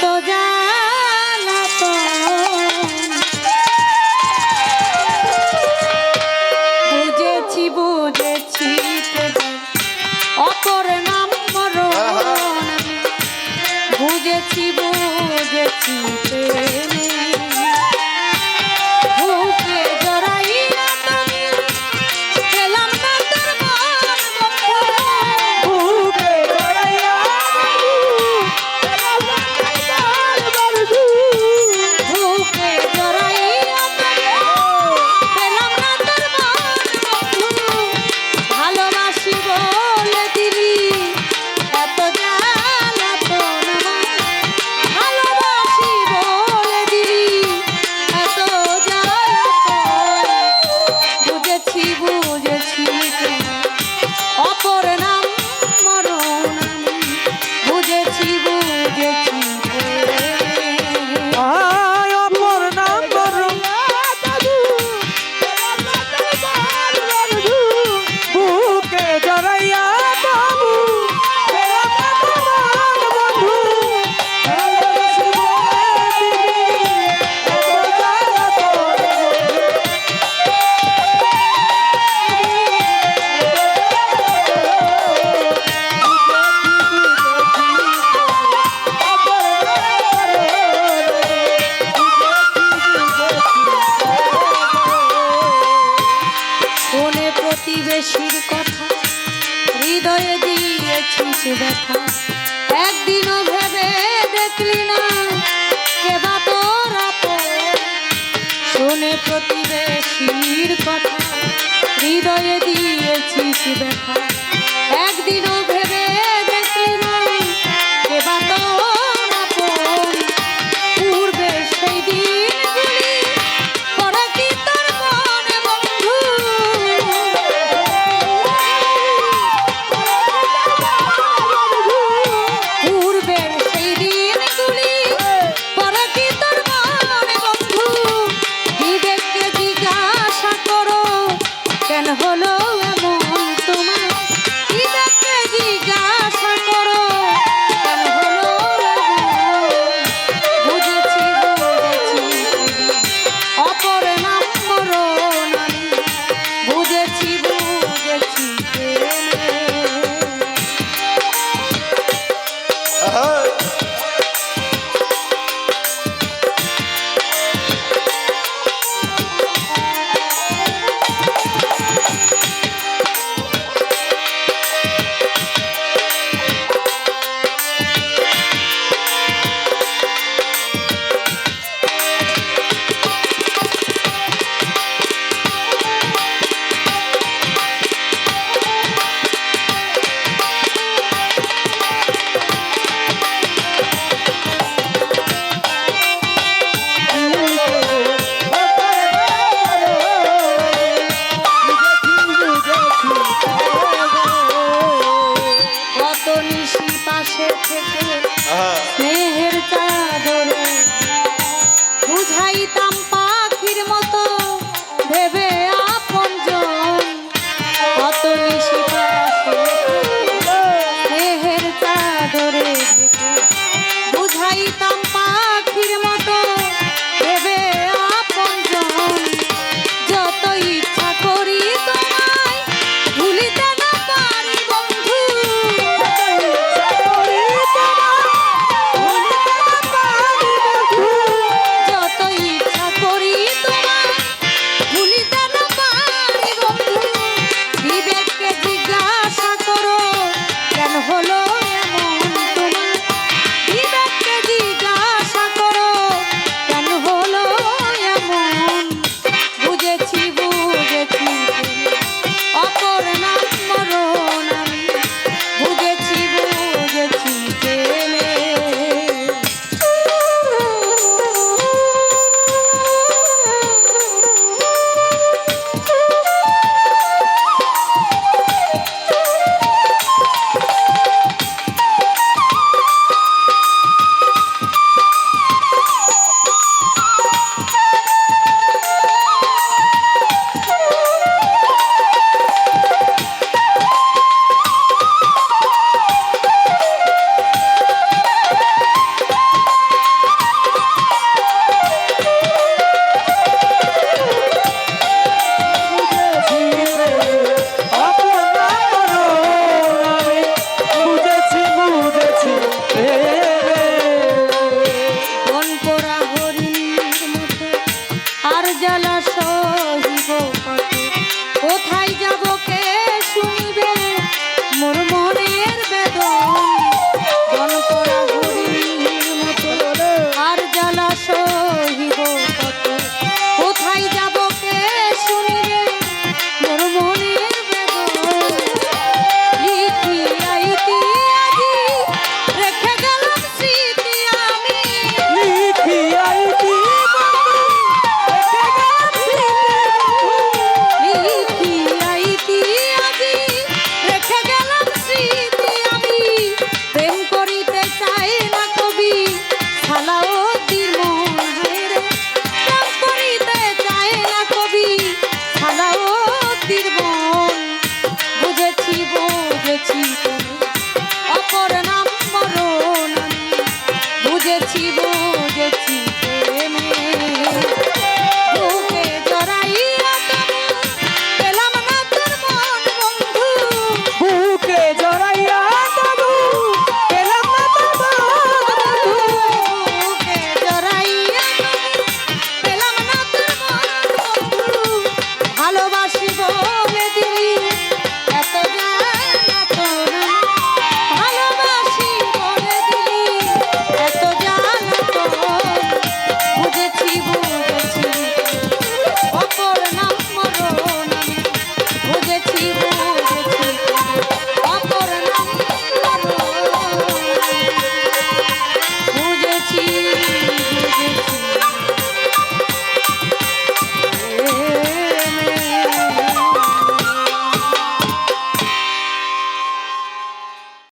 とじゃ হৃদয়ে দিয়েছিস ব্যথা। একদিনও ভেবে দেখলি না কেবা তোর শুনে প্রতিবেশীর কথা, হৃদয়ে দিয়েছিস ব্যথা। shit. বুঝেছি বুঝেছি।